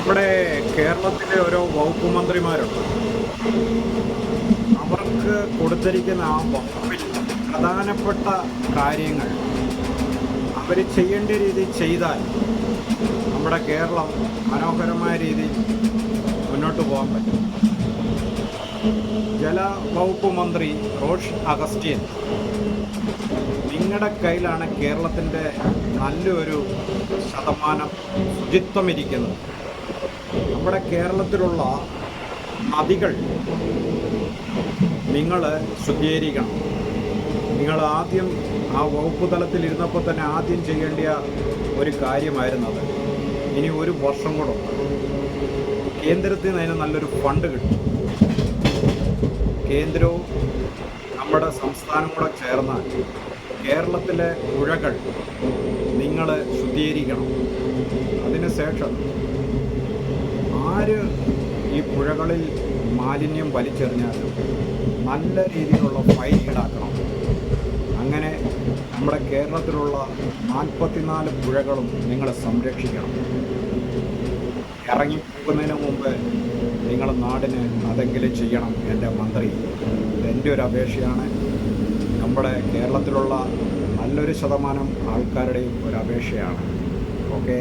നമ്മുടെ കേരളത്തിലെ ഓരോ വകുപ്പ് മന്ത്രിമാരുണ്ട്. അവർക്ക് കൊടുത്തിരിക്കുന്ന ആ വകുപ്പിൽ പ്രധാനപ്പെട്ട കാര്യങ്ങൾ അവർ ചെയ്യേണ്ട രീതി ചെയ്താൽ നമ്മുടെ കേരളം മനോഹരമായ രീതിയിൽ മുന്നോട്ട് പോകാൻ പറ്റും. ജലവകുപ്പ് മന്ത്രി റോഷ് അഗസ്റ്റ്യൻ നിങ്ങളുടെ കയ്യിലാണ് കേരളത്തിന്റെ നല്ലൊരു ശതമാനം ശുചിത്വം ഇരിക്കുന്നത്. നമ്മുടെ കേരളത്തിലുള്ള നദികൾ നിങ്ങൾ ശുദ്ധീകരിക്കണം. നിങ്ങൾ ആദ്യം ആ വകുപ്പ് തലത്തിൽ ഇരുന്നപ്പോൾ തന്നെ ആദ്യം ചെയ്യേണ്ട ഒരു കാര്യമായിരുന്നത് ഇനി ഒരു വർഷം കൂടെ കേന്ദ്രത്തിൽ നിന്ന് അതിന് നല്ലൊരു ഫണ്ട് കിട്ടും. കേന്ദ്രവും നമ്മുടെ സംസ്ഥാനം കൂടെ ചേർന്നാൽ കേരളത്തിലെ പുഴകൾ നിങ്ങൾ ശുദ്ധീകരിക്കണം. അതിനുശേഷം പുഴകളിൽ മാലിന്യം വലിച്ചെറിഞ്ഞാൽ നല്ല രീതിയിലുള്ള ഫൈൻ ഈടാക്കണം. അങ്ങനെ നമ്മുടെ കേരളത്തിലുള്ള നാൽപ്പത്തിനാല് പുഴകളും നിങ്ങൾ സംരക്ഷിക്കണം. ഇറങ്ങി പോകുന്നതിന് മുമ്പ് നിങ്ങൾ നാടിന് അതെങ്കിലും ചെയ്യണം എന്റെ മന്ത്രി. എന്റെ ഒരു അപേക്ഷയാണ്. നമ്മുടെ കേരളത്തിലുള്ള നല്ലൊരു ശതമാനം ആൾക്കാരുടെയും ഒരു അപേക്ഷയാണ്. ഓക്കെ?